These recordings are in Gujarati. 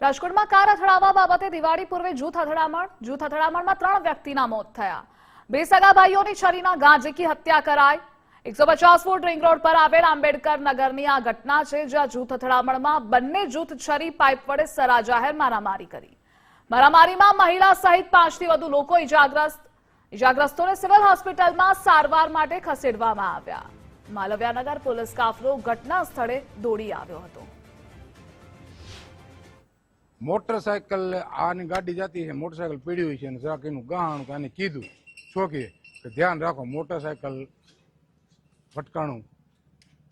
રાજકોટમાં કાર અથડાવવા બાબતે દિવાળી પૂર્વે જૂથ અથડામણ, જૂથ અથડામણમાં ત્રણ વ્યક્તિના મોત થયા. બે સગા ભાઈઓની છરીના ઘા હત્યા કરાઈ. એકસો પચાસ ફૂટ રિંગ રોડ પર આવેલ આંબેડકર નગરની આ ઘટના છે જ્યાં જૂથ અથડામણમાં બંને જૂથ છરી, પાઇપ વડે સરા જાહેર મારામારી કરી. મારામારીમાં મહિલા સહિત પાંચથી વધુ લોકો ઇજાગ્રસ્ત. ઇજાગ્રસ્તોને સિવિલ હોસ્પિટલમાં સારવાર માટે ખસેડવામાં આવ્યા. માલવ્યાનગર પોલીસ કાફલો ઘટના સ્થળે દોડી આવ્યો હતો. મોટરસાયકલ આની ગાડી જતી છે મોટરસાયકલ પીડી હોય છે અને જરાક એનું ગાહણ કે આને કીધું ચોકીએ કે ધ્યાન રાખો મોટરસાયકલ ફટકાણું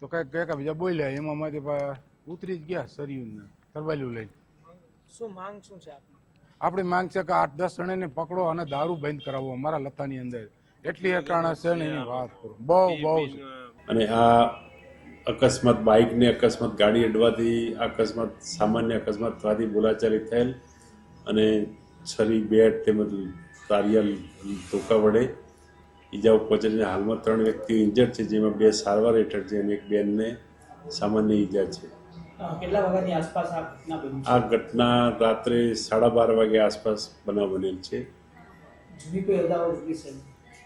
તો કંઈક કંઈક બીજા બોલ્યા એમાં મારી પા- ઉતરી જ ગયા સરિયુંને તરબાલ્યું લઈને. શું માંગ શું છે આપણી માંગ છે કે આઠ દસ જણાને પકડો અને દારૂ બંધ કરાવો અમારા લતાની અંદર. એટલી અટાણા છે ને એની વાત કરું. બહુ બહુ અને આ અકસ્માત બાઇકને અકસ્માત ગાડી અડવાથી અકસ્માત સામાન્ય અકસ્માત થવાથી બોલાચાલી થયેલ અને છરી બેટ તેમજ તારિયા ધોકા વડે ઈજાઓ પહોંચીને હાલમાં ત્રણ વ્યક્તિઓ ઇન્જર્ડ છે જેમાં બે સારવાર હેઠળ છે અને એક બેનને સામાન્ય ઈજા છે. આ ઘટના રાત્રે સાડા બાર વાગે આસપાસ બનાવ બનેલ છે.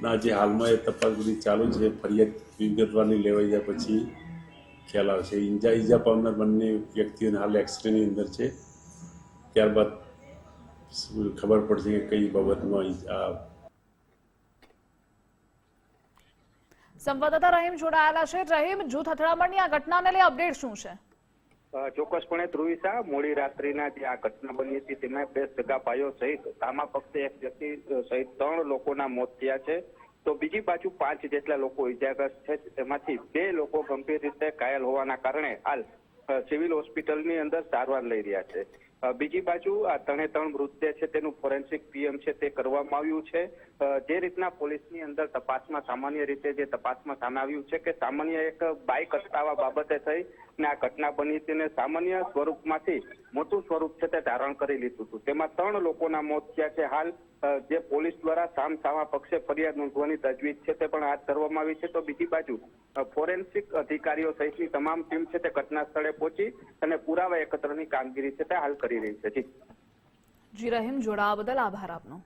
ના જે હાલમાં એ તપાસ બધી ચાલુ છે. ફરિયાદ વિગતવારની લેવાઈ જાય પછી ખ્યાલ આવશે ઈજા ઈજા પામનાર બંને વ્યક્તિઓને હાલ એક્સરેની અંદર છે. ત્યારબાદ ખબર પડશે કે કઈ બાબતમાં આ સંવાદદાતા રહીમ જોડાયેલા છે. રહીમ જૂથ અથડામણની આ ઘટનાને લઈ અપડેટ શું છે? ચોક્કસપણે ધ્રુવી શાહ મોડી રાત્રિના જે આ ઘટના બની હતી તેમાં બે સગા ભાઈઓ સહિત સામા પક્ષે એક વ્યક્તિ સહિત ત્રણ લોકોના મોત થયા છે. તો બીજી બાજુ પાંચ જેટલા લોકો ઇજાગ્રસ્ત છે, તેમાંથી બે લોકો ગંભીર રીતે ઘાયલ હોવાના કારણે હાલ સિવિલ હોસ્પિટલની અંદર સારવાર લઈ રહ્યા છે. બીજી બાજુ, આ ત્રણે ત્રણ મૃતદેહ છે, તેનું ફોરેન્સિક પીએમ છે, તે કરવામાં આવ્યું છે. જે રીતના પોલીસની અંદર તપાસમાં સામાન્ય રીતે જે તપાસમાં સામે આવ્યું છે કે સામાન્ય એક બાઇક અટકાવવા બાબતે થઈ ને આ ઘટના બની હતી ને સામાન્ય સ્વરૂપમાંથી મોટું સ્વરૂપ છે તે ધારણ કરી લીધું હતું. તેમાં ત્રણ લોકોના મોત થયા છે. હાલ જે પોલીસ દ્વારા સામ સામા પક્ષે ફરિયાદ નોંધવાની તજવીજ છે તે પણ હાથ ધરવામાં આવી છે. તો બીજી બાજુ ફોરેન્સિક અધિકારીઓ સહિતની તમામ ટીમ છે તે ઘટના સ્થળે પહોંચી અને પુરાવા એકત્રની કામગીરી છે તે હાલ કરી રહી છે. જી. રહીમ જોડાવા બદલ આભાર આપનો.